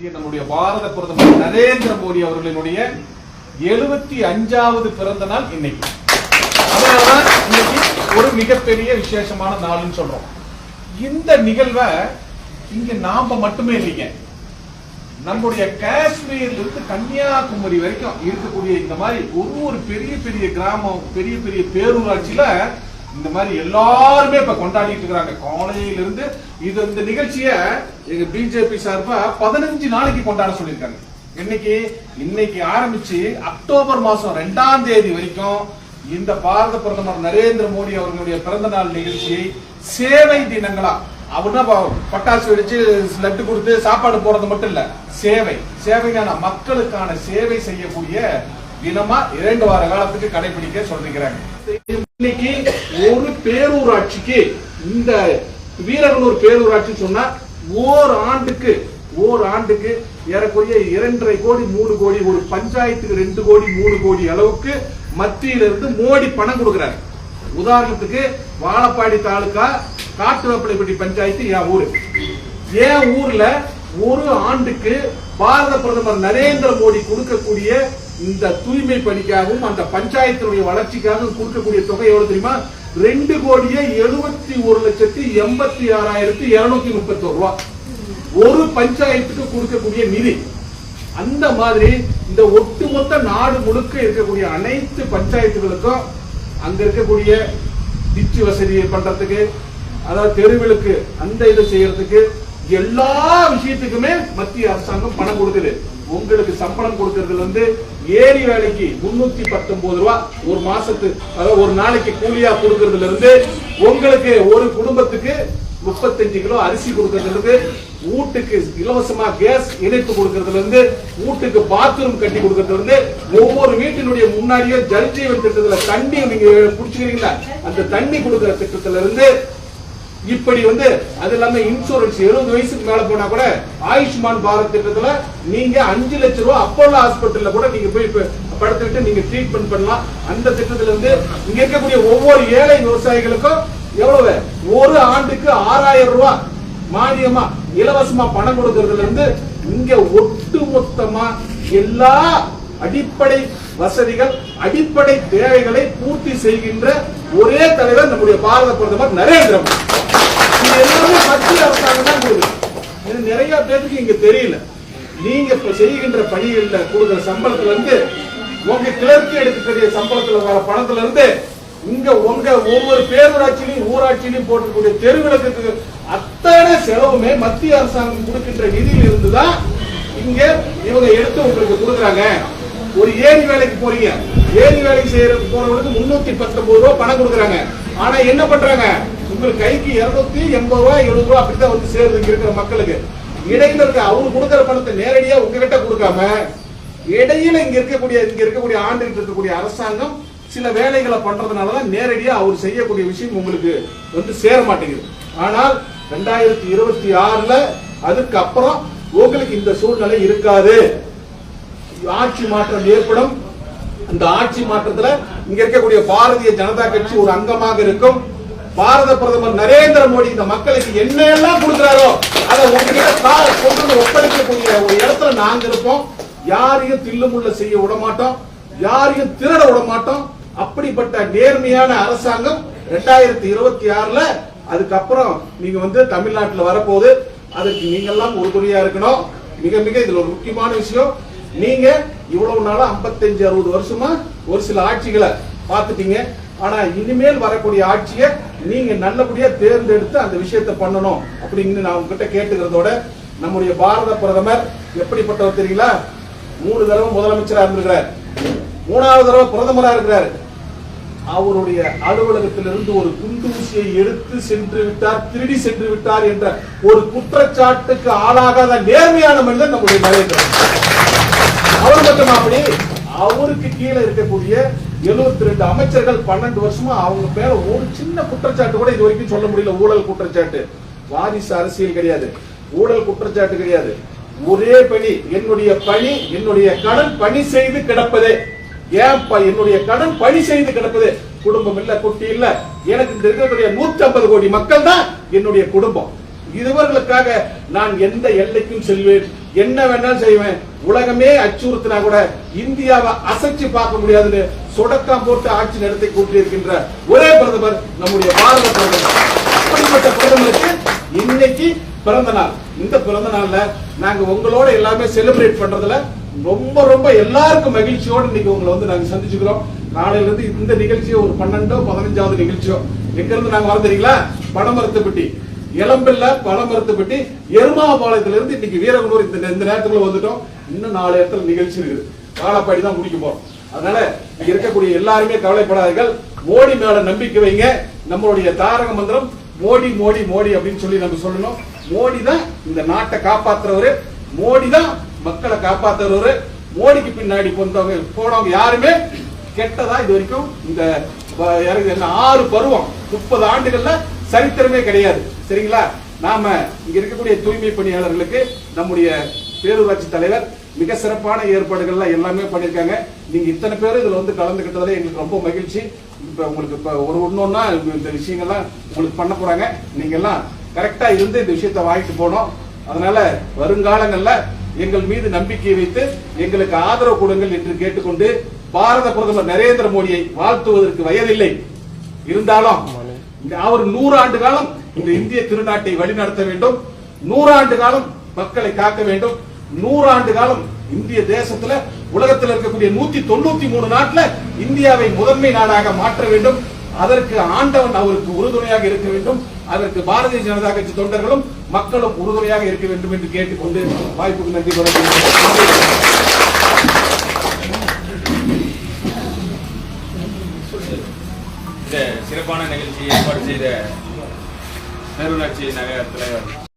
இருக்கக்கூடிய நம்முடைய பாரத பிரதமர் நரேந்திர மோடி அவர்களினுடைய எழுபத்தி அஞ்சாவது பிறந்த நாள் இன்னைக்கு. அதனாலதான் இன்னைக்கு ஒரு மிகப்பெரிய விசேஷமான நாள்னு சொல்றோம். இந்த நிகழ்வை இங்க நாம மட்டுமே இல்லைங்க. நம்முடைய காஷ்மீர்ல இருந்து கன்னியாகுமரி வரைக்கும் இருக்கக்கூடிய இந்த மாதிரி ஒரு ஒரு பெரிய பெரிய கிராமம் பெரிய பெரிய பேரூராட்சியில இந்த மாதிரி எல்லாருமே இப்ப கொண்டாடிட்டு இருக்கிறாங்க. காலையில இருந்து இது இந்த நிகழ்ச்சிய எங்க பிஜேபி சார்பா பதினஞ்சு நாளைக்கு கொண்டாட சொல்லியிருக்காங்க. இன்னைக்கு இன்னைக்கு ஆரம்பிச்சு அக்டோபர் மாசம் ரெண்டாம் தேதி வரைக்கும் இந்த பாரத பிரதமர் நரேந்திர மோடி அவர்களுடைய பிறந்த நாள் நிகழ்ச்சியை சேவை தினங்களா அவர்னா பட்டாசு வெடிச்சு லட்டு கொடுத்து சாப்பாடு போறது மட்டும் இல்ல சேவை. சேவைக்கான மக்களுக்கான சேவை செய்யக்கூடிய தினமா இரண்டு வார காலத்துக்கு கடைபிடிக்க சொல்லிருக்கிறாங்க. இன்னைக்கு ஒரு பேரூராட்சிக்கு இந்த வீரகனூர் பேரூராட்சி சொன்னா ஓர் ஆண்டுக்கு ஓர் ஆண்டுக்கு ஏறக்குறைய இரண்டரை கோடி மூணு கோடி ஒரு பஞ்சாயத்துக்கு ரெண்டு கோடி மூணு கோடி அளவுக்கு மத்தியில இருந்து மோடி பணம் கொடுக்கிறார். உதாரணத்துக்கு வாழப்பாடி தாலுகா காட்டுவேப்பிலைப்பட்டி பஞ்சாயத்து என் ஊரு. என் ஊர்ல ஒரு ஆண்டுக்கு பாரத பிரதமர் நரேந்திர மோடி கொடுக்கக்கூடிய இந்த தூய்மை பணிக்காகவும் அந்த பஞ்சாயத்தினுடைய வளர்ச்சிக்காகவும் கொடுக்கக்கூடிய தொகை எவ்வளவு தெரியுமா? ரெண்டு கோடியே எழுபத்தி ஒரு லட்சத்தி எண்பத்தி ஆறாயிரத்தி இருநூத்தி முப்பத்தி ரூபாய் ஒரு பஞ்சாயத்துக்கு கொடுக்கக்கூடிய நிதி. அந்த மாதிரி இந்த ஒட்டுமொத்த நாடு முழுக்க இருக்கக்கூடிய அனைத்து பஞ்சாயத்துகளுக்கும் அங்க இருக்கக்கூடிய டிச்சு வசதி பண்றதுக்கு அதாவது தெருவிலுக்கு அந்த இதை செய்யறதுக்கு எல்லா விஷயத்துக்குமே மத்திய அரசாங்கம் பணம் கொடுக்குது. உங்களுக்கு சம்பளம் கொடுக்கறதுல இருந்து ஏரி வேலைக்கு முன்னூத்தி பத்தொன்பது ரூபாய் ஒரு மாசத்து அதாவது ஒரு நாளைக்கு கூலியா கொடுக்கறதுல இருந்து உங்களுக்கு ஒரு குடும்பத்துக்கு முப்பத்தஞ்சு கிலோ அரிசி கொடுக்கறதுல இருந்து வீட்டுக்கு இலவசமா கேஸ் இணைப்பு கொடுக்கறதுல இருந்து வீட்டுக்கு பாத்ரூம் கட்டி கொடுக்கறதுல இருந்து ஒவ்வொரு வீட்டினுடைய முன்னாடியே ஜல்ஜீவன் திட்டத்துல தண்ணி நீங்க புடிச்சுக்கிறீங்களா? அந்த தண்ணி கொடுக்கற திட்டத்துல இருந்து இப்படி வந்து அது இல்லாம இன்சூரன்ஸ் எழுபது வயசுக்கு மேல போனா கூட ஆயுஷ்மான் பாரத் திட்டத்துல நீங்க அஞ்சு லட்சம் ரூபாய் அப்போலோ ஹாஸ்பிட்டல்ல கூட நீங்க போய் படுத்துக்கிட்டு நீங்க ட்ரீட்மெண்ட் பண்ணலாம். அந்த திட்டத்துல இருந்து இங்க இருக்கக்கூடிய ஒவ்வொரு ஏழை விவசாயிகளுக்கும் எவ்வளவு? ஒரு ஆண்டுக்கு ஆறாயிரம் ரூபாய் மானியமா இலவசமா பணம் கொடுக்கறதுல இருந்து இங்க ஒட்டு மொத்தமா எல்லா அடிப்படை வசதிகள் அடிப்படை தேவைகளை பூர்த்தி செய்கின்ற ஒரே தலைவர் நம்முடைய பாரத பிரதமர் நரேந்திர மோடி. எல்லாமே மத்திய அரசாங்கம் தான் கொடுக்குது இது நிறைய பேருக்கு இங்க தெரியல. நீங்க இப்ப செய்கின்ற பணிகள்ல கொடுக்குற சம்பளத்துல இருந்து உங்க கிளர்க்கு எடுக்கக்கூடிய சம்பளத்துல வர பணத்துல இருந்து இங்க உங்க ஒவ்வொரு பேரூராட்சியிலையும் ஊராட்சியிலையும் போட்டக்கூடிய தெருவிளக்குக்கு அத்தனை செலவுமே மத்திய அரசாங்கம் கொடுக்கின்ற நிதியில் இருந்துதான் இங்க இவங்க எடுத்து உங்களுக்கு கொடுக்குறாங்க. ஒரு ஏரி வேலைக்கு போறீங்க. ஏரி வேலைக்கு செய்யறதுக்கு போறவங்களுக்கு முன்னூத்தி பத்தொன்பது ரூபாய் பணம் கொடுக்குறாங்க. ஆனா என்ன பண்றாங்க? உங்களுக்கு கைக்கு இருநூத்தி எண்பது ரூபாய் எழுபது ரூபாய் அப்படிதான் வந்து சேருது இங்க இருக்கிற மக்களுக்கு. இடையில இருக்க அவங்க கொடுக்குற பணத்தை நேரடியா உங்ககிட்ட கொடுக்காம இடையில இங்க இருக்கக்கூடிய இங்க இருக்கக்கூடிய ஆண்டு இருக்கக்கூடிய அரசாங்கம் சில வேலைகளை பண்றதுனாலதான் நேரடியா அவர் செய்யக்கூடிய விஷயம் உங்களுக்கு வந்து சேர மாட்டேங்குது. ஆனால் ரெண்டாயிரத்தி இருபத்தி ஆறுல அதுக்கப்புறம் உங்களுக்கு இந்த சூழ்நிலை இருக்காது. ஆட்சி மாற்றம் ஏற்படும். அந்த ஆட்சி மாற்றத்துல இங்க இருக்கக்கூடிய பாரதிய ஜனதா கட்சி ஒரு அங்கமாக இருக்கும். பாரத பிரதமர் நரேந்திர மோடி இந்த மக்களுக்கு என்ன எல்லாம் கொடுக்கிறாரோ அதை உங்ககிட்ட கொண்டு வந்து ஒப்படைக்கக்கூடிய ஒரு இடத்துல நாங்க இருப்போம். யாரையும் தில்லுமுள்ள செய்ய விட மாட்டோம் யாரையும் திருட விட மாட்டோம் அப்படிப்பட்ட நேர்மையான அரசாங்கம் ரெண்டாயிரத்தி இருபத்தி ஆறுல அதுக்கப்புறம் நீங்க வந்து தமிழ்நாட்டில் வரப்போகுது. அதற்கு நீங்க எல்லாம் உறுதுணையா இருக்கணும். மிக மிக இதுல ஒரு முக்கியமான விஷயம். நீங்க இவ்வளவு நாளா 55 அறுபது வருஷமா ஒரு சில ஆட்சிகளை பார்த்துட்டீங்க. ஆனா இனிமேல் வரக்கூடிய ஆட்சியை நீங்க நல்லபடியா தேர்ந்தெடுத்து அந்த விஷயத்தை பண்ணணும் அப்படின்னு நான் உங்ககிட்ட கேட்டுக்கிறதோட நம்முடைய பாரத பிரதமர் எப்படிப்பட்டவர் தெரியுங்களா? மூணு தடவை முதலமைச்சரா இருந்திருக்கிறார். மூணாவது தடவை பிரதமரா இருக்கிறார். அவருடைய அலுவலகத்திலிருந்து ஒரு குண்டூசியை எடுத்து சென்று விட்டார் திருடி சென்று விட்டார் என்ற ஒரு குற்றச்சாட்டுக்கு ஆளாகாத நேர்மையான மனிதன் நம்முடைய நரேந்திர அவர் மட்டும் அப்படி? அவருக்கு கீழே இருக்கக்கூடிய 72 ரெண்டு அமைச்சர்கள் பன்னெண்டு வருஷமா அவங்க பேர ஒரு சின்ன குற்றச்சாட்டு கூட இது வரைக்கும் சொல்ல முடியல. ஊழல் குற்றச்சாட்டு. வாரிசு அரசியல் கிடையாது. ஊழல் குற்றச்சாட்டு கிடையாது. ஒரே பணி. என்னுடைய பணி என்னுடைய கடன் பணி செய்து கிடப்பதே. ஏன்பா என்னுடைய கடன் பணி செய்து கிடப்பது? குடும்பம் இல்ல குட்டி இல்ல. எனக்கு இந்த இருக்கக்கூடிய நூத்தி ஐம்பது கோடி மக்கள் தான் என்னுடைய குடும்பம். இதுவர்களுக்காக நான் எந்த எல்லைக்கும் செல்வேன். என்ன வேணாலும் செய்வேன். உலகமே அச்சுறுத்தினா கூட இந்தியாவை அசைச்சு பார்க்க முடியாதுன்னு சொடக்கம் போட்டு ஆட்சி நடத்தி கூட்டியிருக்கின்ற ஒரே பிரதமர் நம்முடைய பாரத பிரதமர். அப்படிப்பட்ட பிரதமருக்கு இன்னைக்கு பிறந்த நாள். இந்த பிறந்த நாள்ல நாங்க உங்களோட எல்லாமே செலிப்ரேட் பண்றதுல ரொம்ப ரொம்ப எல்லாருக்கும் மகிழ்ச்சியோட இன்னைக்கு உங்களை வந்து நாங்க சந்திச்சுக்கிறோம். நாளையில இருந்து இந்த நிகழ்ச்சியோ ஒரு பன்னெண்டோ பதினஞ்சாவது நிகழ்ச்சியோ. எங்க இருந்து நாங்க வரோம் தெரியுங்களா? இளம்பில்ல பழமரத்துப்பட்டி எருமாபாளையத்துல இருந்து இன்னைக்கு வீரகுனூர் இந்த இந்த நேரத்துக்குள்ள வந்துட்டோம். இன்னும் நாலு இடத்துல நிகழ்ச்சி இருக்குது. காலப்பாடி தான் முடிக்க போறோம். அதனால இருக்கக்கூடிய எல்லாருமே கவலைப்படாதீர்கள். மோடி மேல நம்பிக்கை வைங்க. நம்மளுடைய தாரக மந்திரம் மோடி மோடி மோடி அப்படின்னு சொல்லி நம்ம சொல்லணும். மோடி தான் இந்த நாட்டை காப்பாத்துறவரு. மோடி தான் மக்களை காப்பாத்துறவரு. மோடிக்கு பின்னாடி போனவங்க போனவங்க யாருமே கெட்டதா இது வரைக்கும் இந்த என்ன ஆறு பருவம். முப்பது ஆண்டுகள்ல சரித்திரமே கிடையாது. சரிங்களா? நாம இங்க இருக்கக்கூடிய தூய்மை பணியாளர்களுக்கு நம்முடைய பேரூராட்சி தலைவர் மிக சிறப்பான ஏற்பாடுகள்லாம் எல்லாமே பண்ணிருக்காங்க நீங்க இத்தனை பேர் இதுல வந்து கலந்துகிட்டதே எங்களுக்கு ரொம்ப மகிழ்ச்சி. இப்ப உங்களுக்கு இப்ப ஒரு ஒன்னொன்னா இந்த விஷயங்கள்லாம் உங்களுக்கு பண்ண போறாங்க. நீங்க எல்லாம் கரெக்டா இருந்து இந்த விஷயத்த வாங்கிட்டு போனோம் அதனால வருங்காலங்கள்ல எங்கள் மீது நம்பிக்கை வைத்து எங்களுக்கு ஆதரவு கொடுங்கள் என்று கேட்டுக்கொண்டு பாரத பிரதமர் நரேந்திர மோடியை வாழ்த்துவதற்கு வயதில்லை. இருந்தாலும் அவர் நூறு ஆண்டு காலம் இந்த இந்திய திருநாட்டை வழிநடத்த வேண்டும். நூறாண்டு காலம் மக்களை காக்க வேண்டும். நூறாண்டு காலம் இந்திய தேசத்துல உலகத்தில் இருக்கக்கூடிய நூத்தி தொண்ணூத்தி மூணு நாட்டுல இந்தியாவை முதன்மை நாடாக மாற்ற வேண்டும். அதற்கு ஆண்டவன் அவருக்கு உறுதுணையாக இருக்க வேண்டும். அதற்கு பாரதிய ஜனதா கட்சி தொண்டர்களும் மக்களும் உறுதுணையாக இருக்க வேண்டும் என்று கேட்டுக்கொண்டு வாய்ப்புக்கு நன்றி இந்த சிறப்பான நிகழ்ச்சியை ஏற்பாடு செய்த பேரூராட்சி நகர தலைவர்